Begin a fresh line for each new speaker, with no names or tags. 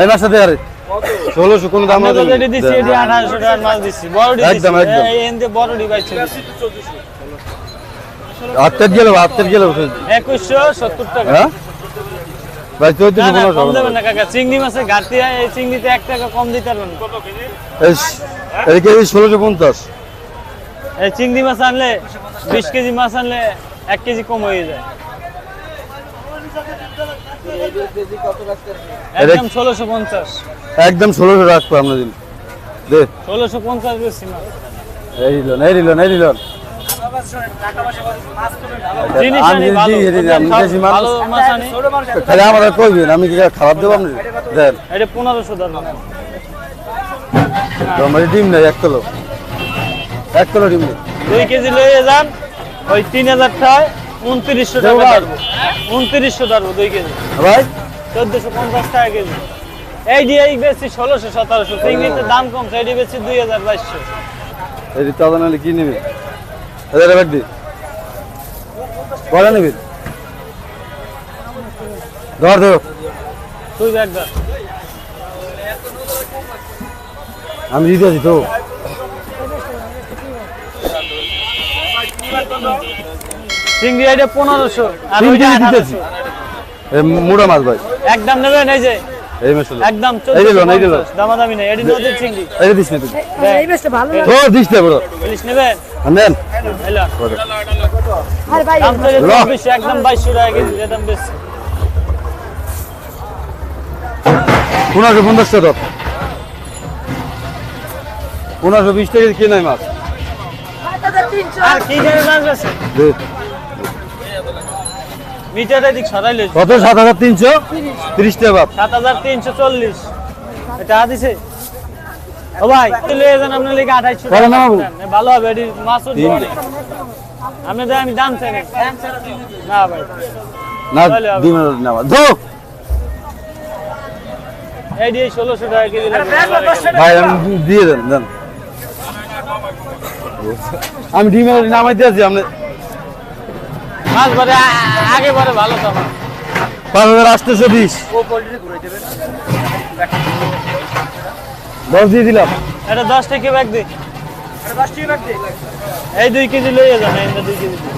এই মাছটা ষোলোশো কোনো দাম না
দিচ্ছি এটি আঠারোশো টাকার মাছ দিচ্ছি বড়ডি
একদম, একদম।
এনতে
আত্মের গেল আত্মের গেল
একুশশো সত্তর টাকা।
হ্যাঁ? ভাই
না
চৌত্রিশ
কম দেবেন না কাকা। চিংড়ি ঘাটতি হয় এই চিংড়িতে এক টাকা কম দিতে পারবেন না।
এই কেজি ষোলোশো পঞ্চাশ।
এই চিংড়ি মাছ আনলে বিশ কেজি মাছ আনলে এক কেজি কম হয়ে যায়। একদম
একদম রাখব আমরা দিন। দে।
বেশি
এই এই এই আমি কইবেন কি খারাপ দেবো আপনি দেন।
এটা পনেরোশো
ডিম নেই এক কিলো। এক কিলো ডিম নেই।
দুই কেজি লইয়ে যান ওই তিন হাজার টাকায় উনত্রিশশো টাকা উনত্রিশশো ধরবো দুই কেজি।
ভাই।
চোদ্দশো পঞ্চাশ টাকা কেজি। এই দিয়ে এই বেশি ষোলোশো সতেরোশো। চিংড়িতে দাম কম এই দিয়ে বেশি দুই হাজার বাইশশো।
এই তাজা নাহলে কি নেবে? এদের এবার দি। কটা নেবেন ধর ধর।
তুই ধর।
আমি দিতে আছি তো।
চিংড়ি এটা পনেরোশো আর ওইটা
দিতেছি। মুড়া মাছ ভাই।
একদম নেবেন এই যে?
এই মশলা।
একদম
এই দিলো, এই দিলো।
দামাদামি নেই এটি নদীর চিংড়ি।
এই দিস না তুই
এই বেশটা ভালো।
ও দিস না বড়।
ইলিশ নেবেন?
নেন।
এলো
আর ভাই
দাম। একদম বাইশশো টাকা কেজি এরকম বেশি।
পনেরোশো পঞ্চাশ টাকা ধর। পনেরোশো বিশ টাকা কে নাই মাছ।
আর কি জানি মাছ আছে?
দে।
মিটারটা দিক সরাইলে
কত? সাত হাজার তিনশো? তিরিশ টাকা
সাত হাজার তিনশো চল্লিশ। এটা দিছে? ও ভাই চলে যান আপনার লিগে আঠাইশো
করে না
ভালো হবে এটি মাছও আপনি দেন আমি দাম চাই না। না ভাই।
না ধো
এই দিয়ে ষোলোশো টাকা কেজি।
ভাই আমি দিয়ে দেন দেন। আমি ডিম নামাইতে আছি আপনি
মাছ আগে পরে ভালো তো।
পাঁচ হাজার আটশোশো বিশ। দশ দিয়ে দিলাম।
এটা দশ টাকা ব্যাগ দি এই দুই কেজি লইয়ে যান দুই কেজি।